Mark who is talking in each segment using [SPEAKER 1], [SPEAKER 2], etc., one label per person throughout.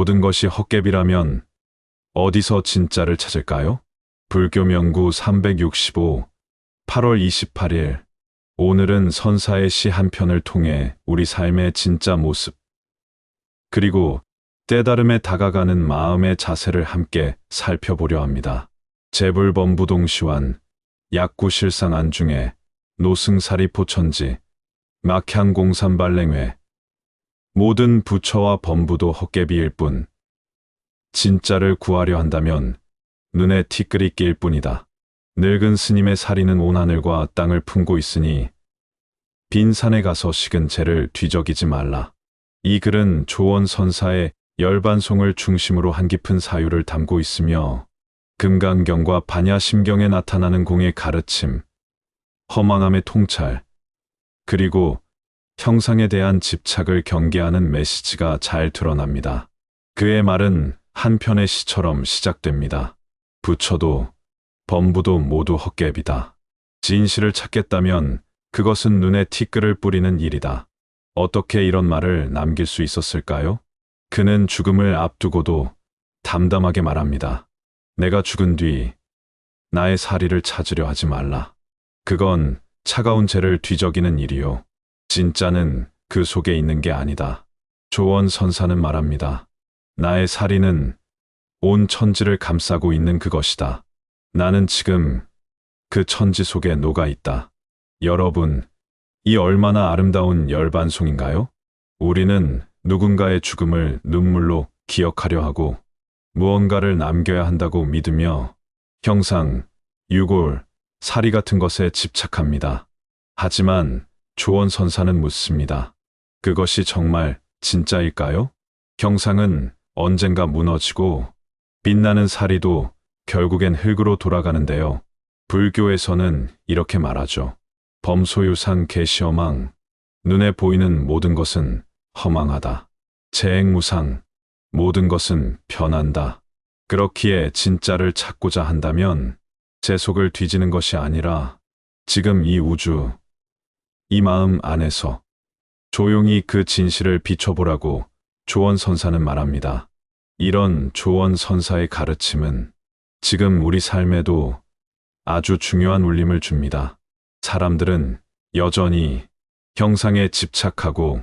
[SPEAKER 1] 모든 것이 헛개비라면 어디서 진짜를 찾을까요? 불교 명구 365 8월 28일 오늘은 선사의 시 한 편을 통해 우리 삶의 진짜 모습 그리고 때다름에 다가가는 마음의 자세를 함께 살펴보려 합니다. 재불범부동시환 약구실상 안중에 노승사리 포천지 막향공산발랭회 모든 부처와 범부도 헛개비일 뿐 진짜를 구하려 한다면 눈에 티끌이 낄 뿐이다. 늙은 스님의 사리는 온 하늘과 땅을 품고 있으니 빈 산에 가서 식은 재를 뒤적이지 말라. 이 글은 조원 선사의 열반송을 중심으로 한 깊은 사유를 담고 있으며 금강경과 반야심경에 나타나는 공의 가르침, 허망함의 통찰, 그리고 형상에 대한 집착을 경계하는 메시지가 잘 드러납니다. 그의 말은 한 편의 시처럼 시작됩니다. 부처도 범부도 모두 헛개비다. 진실을 찾겠다면 그것은 눈에 티끌을 뿌리는 일이다. 어떻게 이런 말을 남길 수 있었을까요? 그는 죽음을 앞두고도 담담하게 말합니다. 내가 죽은 뒤 나의 사리를 찾으려 하지 말라. 그건 차가운 죄를 뒤적이는 일이요. 진짜는 그 속에 있는 게 아니다. 조원 선사는 말합니다. 나의 사리는 온 천지를 감싸고 있는 그것이다. 나는 지금 그 천지 속에 녹아 있다. 여러분, 이 얼마나 아름다운 열반송인가요? 우리는 누군가의 죽음을 눈물로 기억하려 하고 무언가를 남겨야 한다고 믿으며 형상, 유골, 사리 같은 것에 집착합니다. 하지만 조원 선사는 묻습니다. 그것이 정말 진짜일까요? 형상은 언젠가 무너지고 빛나는 사리도 결국엔 흙으로 돌아가는데요. 불교에서는 이렇게 말하죠. 범소유상 개시어망 눈에 보이는 모든 것은 허망하다. 재행무상 모든 것은 변한다. 그렇기에 진짜를 찾고자 한다면 제 속을 뒤지는 것이 아니라 지금 이 우주, 이 마음 안에서 조용히 그 진실을 비춰보라고 조원 선사는 말합니다. 이런 조원 선사의 가르침은 지금 우리 삶에도 아주 중요한 울림을 줍니다. 사람들은 여전히 형상에 집착하고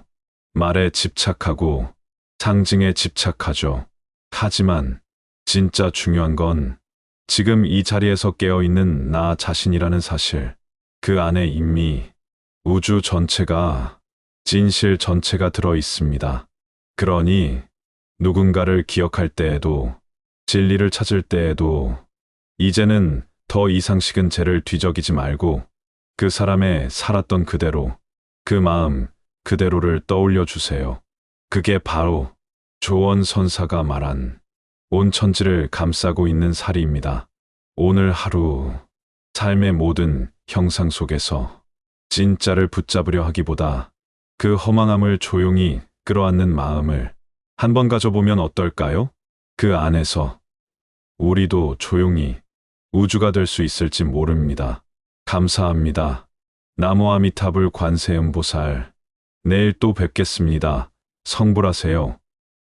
[SPEAKER 1] 말에 집착하고 상징에 집착하죠. 하지만 진짜 중요한 건 지금 이 자리에서 깨어있는 나 자신이라는 사실, 그 안에 이미 우주 전체가 진실 전체가 들어 있습니다. 그러니 누군가를 기억할 때에도 진리를 찾을 때에도 이제는 더 이상식은 죄를 뒤적이지 말고 그 사람의 살았던 그대로 그 마음 그대로를 떠올려 주세요. 그게 바로 조원 선사가 말한 온 천지를 감싸고 있는 사리입니다. 오늘 하루 삶의 모든 형상 속에서 진짜를 붙잡으려 하기보다 그 허망함을 조용히 끌어안는 마음을 한번 가져보면 어떨까요? 그 안에서 우리도 조용히 우주가 될 수 있을지 모릅니다. 감사합니다. 나무 아미타불 관세음보살. 내일 또 뵙겠습니다. 성불하세요.